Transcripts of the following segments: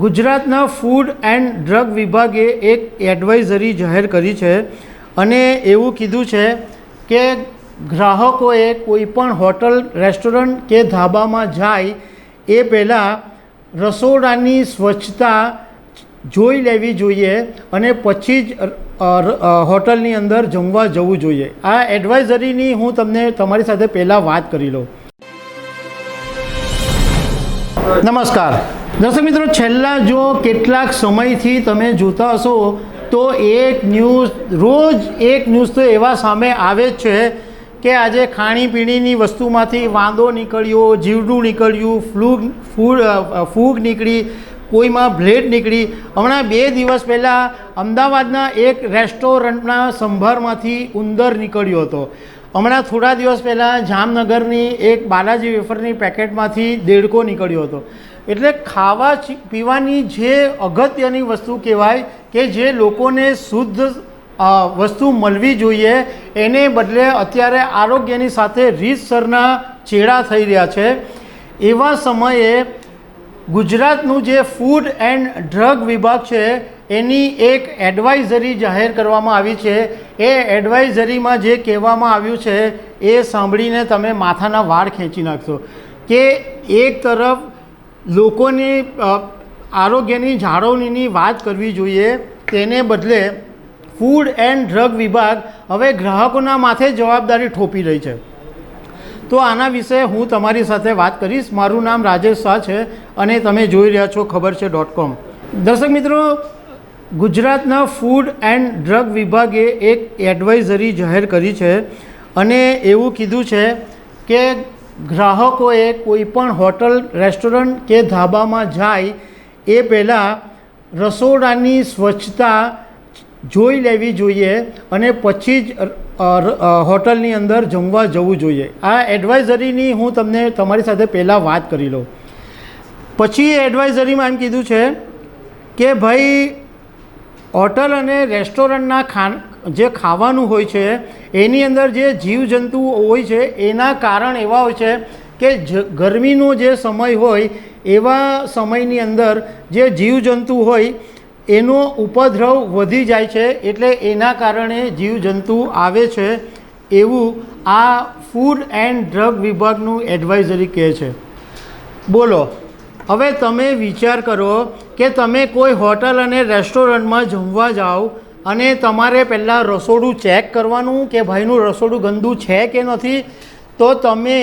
ગુજરાતના food and drug વિભાગે એક એડવાઇઝરી જાહેર કરી છે અને એવું કીધું છે કે ગ્રાહકોએ કોઈ પણ હોટલ, રેસ્ટોરન્ટ કે ધાબામાં જાય, એ પહેલાં રસોડાની સ્વચ્છતા જોઈ લેવી જોઈએ અને પછી જ હોટલની અંદર જમવા જવું જોઈએ. આ એડવાઇઝરીની હું તમને તમારી સાથે પહેલાં વાત કરી લઉં. નમસ્કાર. દર્શક મિત્રો, છેલ્લા જો કેટલાક સમયથી તમે જોતા હશો, તો એક ન્યૂઝ, રોજ એક ન્યૂઝ તો એવા સામે આવે જ છે કે આજે ખાણીપીણીની વસ્તુમાંથી વાંદો નીકળ્યો, જીવડું નીકળ્યું ફ્લૂગ ફૂડ ફૂગ નીકળી, કોઈમાં બ્લેડ નીકળી. હમણાં બે દિવસ પહેલાં અમદાવાદના એક રેસ્ટોરન્ટના સંભારમાંથી ઉંદર નીકળ્યો હતો. હમણાં થોડા દિવસ પહેલાં જામનગરની એક બાલાજી વેફરની પેકેટમાંથી દેડકો નીકળ્યો હતો. એટલે ખાવા પીવાની જે અગત્યની વસ્તુ કહેવાય કે જે લોકોને શુદ્ધ વસ્તુ મળવી જોઈએ, એને બદલે અત્યારે આરોગ્યની સાથે રીતસરના ચેડા થઈ રહ્યા છે. એવા સમયે ગુજરાતનું જે ફૂડ એન્ડ ડ્રગ વિભાગ છે, એની એક એડવાઇઝરી જાહેર કરવામાં આવી છે. એ એડવાઇઝરીમાં જે કહેવામાં આવ્યું છે, એ સાંભળીને તમે માથાના વાળ ખેંચી નાખશો કે એક તરફ લોકોની આરોગ્યની, જાળવણીની વાત કરવી જોઈએ. તેને બદલે ફૂડ એન્ડ ડ્રગ વિભાગ હવે ગ્રાહકોના માથે જવાબદારી ઠોપી રહી છે. તો આના વિશે હું તમારી સાથે વાત કરીશ. મારું નામ રાજેશ શાહ છે અને તમે જોઈ રહ્યા છો ખબર છે ડોટ કોમ. દર્શક મિત્રો, ગુજરાતના ફૂડ એન્ડ ડ્રગ વિભાગે એક એડવાઇઝરી જાહેર કરી છે અને એવું કીધું છે કે ગ્રાહકોએ કોઈ પણ હોટલ, રેસ્ટોરન્ટ કે ધાબામાં જાય, એ પહેલાં રસોડાની સ્વચ્છતા જોઈ લેવી જોઈએ અને પછી જ હોટલની અંદર જમવા જવું જોઈએ. આ એડવાઇઝરીની હું તમને તમારી સાથે પહેલાં વાત કરી લઉં. પછી એડવાઇઝરીમાં એમ કીધું છે કે ભાઈ, હોટલ અને રેસ્ટોરન્ટના ખાન જે ખાવાનું હોય છે, એની અંદર જે જીવજંતુઓ હોય છે, એના કારણ એવા હોય છે કે ગરમીનો જે સમય હોય, એવા સમયની અંદર જે જીવજંતુ હોય, એનો ઉપદ્રવ વધી જાય છે, એટલે એના કારણે જીવજંતુ આવે છે એવું આ ફૂડ એન્ડ ડ્રગ વિભાગનું એડવાઇઝરી કહે છે. બોલો, હવે તમે વિચાર કરો કે તમે કોઈ હોટલ અને રેસ્ટોરન્ટમાં જમવા જાઓ અને તમારે પહેલાં રસોડું ચેક કરવાનું કે ભાઈનું રસોડું ગંદુ છે કે નથી? તો તમે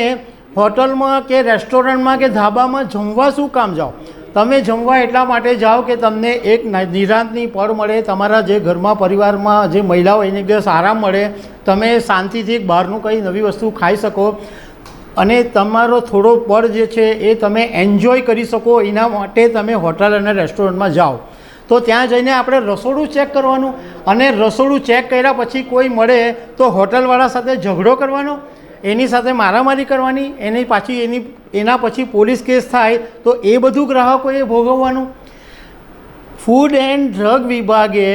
હોટલમાં કે રેસ્ટોરન્ટમાં કે ધાબામાં જમવા શું કામ જાઓ? તમે જમવા એટલા માટે જાઓ કે તમને એક નિરાંતની પળ મળે, તમારા જે ઘરમાં પરિવારમાં જે મહિલાઓ એને દિવસ આરામ મળે, તમે શાંતિથી બહારનું કંઈ નવી વસ્તુ ખાઈ શકો. અને તમારો થોડો પળ જે છે એ તમે એન્જોય કરી શકો, એના માટે તમે હોટલ અને રેસ્ટોરન્ટમાં જાઓ. તો ત્યાં જઈને આપણે રસોડું ચેક કરવાનું અને રસોડું ચેક કર્યા પછી કોઈ મળે તો હોટલવાળા સાથે ઝઘડો કરવાનો, એની સાથે મારામારી કરવાની, એની પાછી એની, એના પછી પોલીસ કેસ થાય તો એ બધું ગ્રાહકોએ ભોગવવાનું. ફૂડ એન્ડ ડ્રગ વિભાગે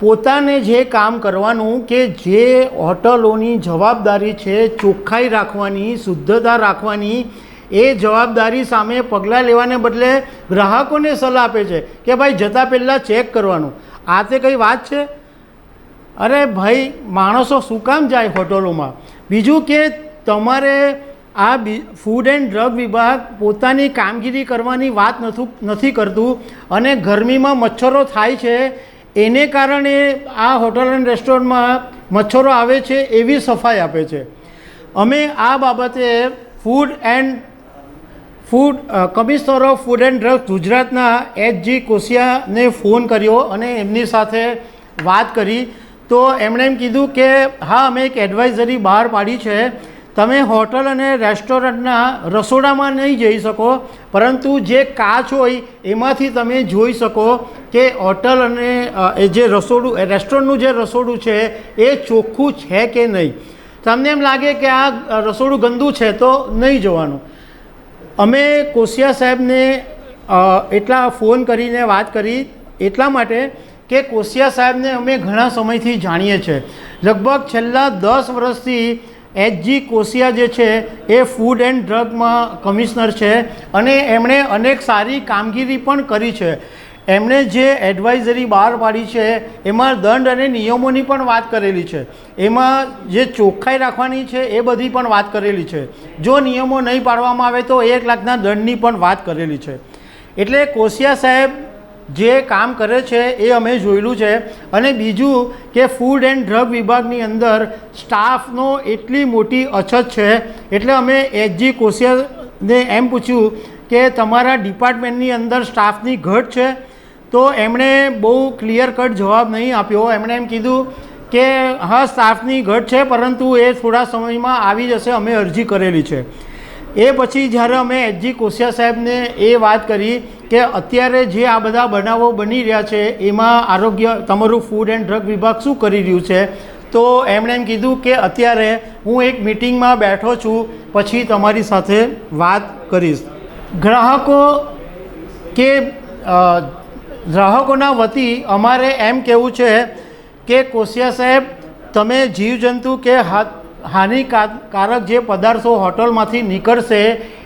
પોતાને જે કામ કરવાનું કે જે હોટલોની જવાબદારી છે ચોખ્ખાઈ રાખવાની, શુદ્ધતા રાખવાની એ જવાબદારી સામે પગલાં લેવાને બદલે ગ્રાહકોને સલાહ આપે છે કે ભાઈ જતાં પહેલાં ચેક કરવાનું. આ તે કંઈ વાત છે? અરે ભાઈ, માણસો શું કામ જાય હોટલોમાં? બીજું કે તમારે આ બી ફૂડ એન્ડ ડ્રગ વિભાગ પોતાની કામગીરી કરવાની વાત નથું કરતું અને ગરમીમાં મચ્છરો થાય છે. એને કારણે આ હોટલ એન્ડ રેસ્ટોરન્ટમાં મચ્છરો આવે છે એવી સફાઈ આપે છે. અમે આ બાબતે food and food commissioner of food and drug ગુજરાતના એચ જી કોશિયાને ફોન કર્યો અને એમની સાથે વાત કરી. તો એમણે એમ કીધું કે, હા, અમે એક એડવાઇઝરી બહાર પાડી છે. તમે હોટલ અને રેસ્ટોરન્ટના રસોડામાં નહીં જઈ શકો, પરંતુ જે કાચ હોય એમાંથી તમે જોઈ શકો કે હોટલ અને એ જે રસોડું રેસ્ટોરન્ટનું જે રસોડું છે, એ ચોખ્ખું છે કે નહીં? તમને એમ લાગે કે આ રસોડું ગંદુ છે તો નહીં જવાનું. અમે કોશિયા સાહેબને એટલા ફોન કરીને વાત કરી એટલા માટે કે કોશિયા સાહેબને અમે ઘણા સમયથી જાણીએ છીએ લગભગ છેલ્લા દસ વર્ષથી એચજી કોશિયા જે છે એ ફૂડ એન્ડ ડ્રગમાં કમિશનર છે અને એમણે અનેક સારી કામગીરી પણ કરી છે. એમણે જે એડવાઇઝરી બહાર પાડી છે, એમાં દંડ અને નિયમોની પણ વાત કરેલી છે. એમાં જે ચોખ્ખાઈ રાખવાની છે, એ બધી પણ વાત કરેલી છે. જો નિયમો નહીં પાડવામાં આવે તો એક લાખના દંડની પણ વાત કરેલી છે. એટલે કોશિયા સાહેબ જે કામ કરે છે, એ અમે જોયેલું છે. અને બીજું કે ફૂડ એન્ડ ડ્રગ વિભાગની અંદર સ્ટાફનો એટલી મોટી અછત છે. એટલે અમે એચજી કોશિયાને એમ પૂછ્યું કે તમારા ડિપાર્ટમેન્ટની અંદર સ્ટાફની ઘટ છે? તો એમણે બહુ ક્લિયર કટ જવાબ નહીં આપ્યો. એમણે એમ કીધું કે, હા સ્ટાફની ઘટ છે, પરંતુ એ થોડા સમયમાં આવી જશે, અમે અરજી કરેલી છે. એ પછી જ્યારે અમે એચજી કોશિયા સાહેબને એ વાત કરી કે, અત્યારે જે આ બધા બનાવો બની રહ્યા છે, એમાં આરોગ્ય, તમારું ફૂડ એન્ડ ડ્રગ વિભાગ શું કરી રહ્યું છે? તો એમણે એમ કીધું કે, અત્યારે હું એક મિટિંગમાં બેઠો છું, પછી તમારી સાથે વાત કરીશ. ગ્રાહકો કે ગ્રાહકોના વતી અમારે એમ કહેવું છે કે કોશિયા સાહેબ, તમે જીવજંતુ કે હાનિકારક જે પદાર્થો હોટલમાંથી નીકળશે,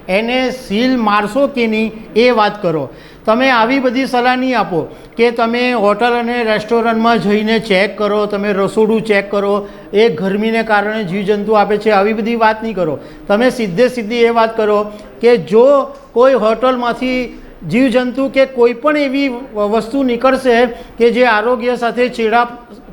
એને સીલ મારશો કે નહીં, એ વાત કરો. તમે આવી બધી સલાહ નહીં આપો કે તમે હોટલ અને રેસ્ટોરન્ટમાં જઈને ચેક કરો, તમે રસોડું ચેક કરો, એ ગરમીને કારણે જીવજંતુ આપે છે, આવી બધી વાત નહીં કરો. તમે સીધે સીધી એ વાત કરો કે જો કોઈ હોટલમાંથી જીવજંતુ કે કોઈ પણ એવી વસ્તુ નીકળશે કે જે આરોગ્ય સાથે ચેડા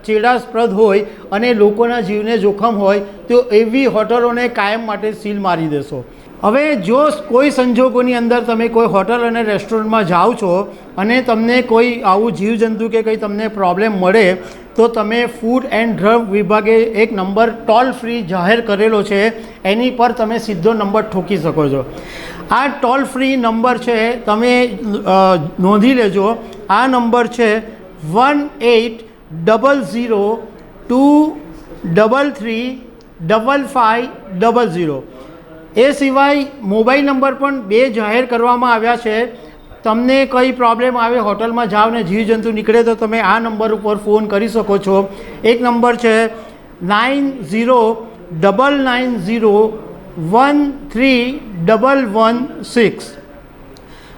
ચેડાસ્પ્રદ હોય અને લોકોના જીવને જોખમ હોય, તો એવી હોટલોને કાયમ માટે સીલ મારી દેશો. હવે જો કોઈ સંજોગોની અંદર તમે કોઈ હોટલ અને રેસ્ટોરન્ટમાં જાઓ છો અને તમને કોઈ આવું જીવજંતુ કે કંઈ તમને પ્રોબ્લેમ મળે, તો તમે ફૂડ એન્ડ ડ્રગ વિભાગે એક નંબર ટોલ ફ્રી જાહેર કરેલો છે. એની પર તમે સીધો નંબર ઠોકી શકો છો. આ ટોલ ફ્રી નંબર છે, તમે નોંધી લેજો. આ નંબર છે one eight double zero two double three double five double zero. એ સિવાય મોબાઈલ નંબર પણ બે જાહેર કરવામાં આવ્યા છે. તમને કંઈ પ્રોબ્લેમ આવે, હોટલમાં જાઓ ને જીવજંતુ નીકળે તો તમે આ નંબર ઉપર ફોન કરી શકો છો. એક નંબર છે nine zero double nine zero one three double one six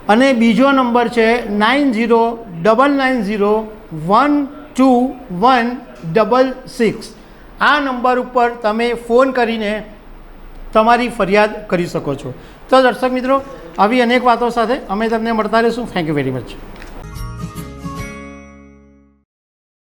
અને બીજો નંબર છે nine zero double nine zero one two one double six આ નંબર ઉપર તમે ફોન કરીને તમારી ફરિયાદ કરી શકો છો. તો દર્શક મિત્રો, આવી અનેક વાતો સાથે અમે તમને મળતા રહીશું. Thank you very much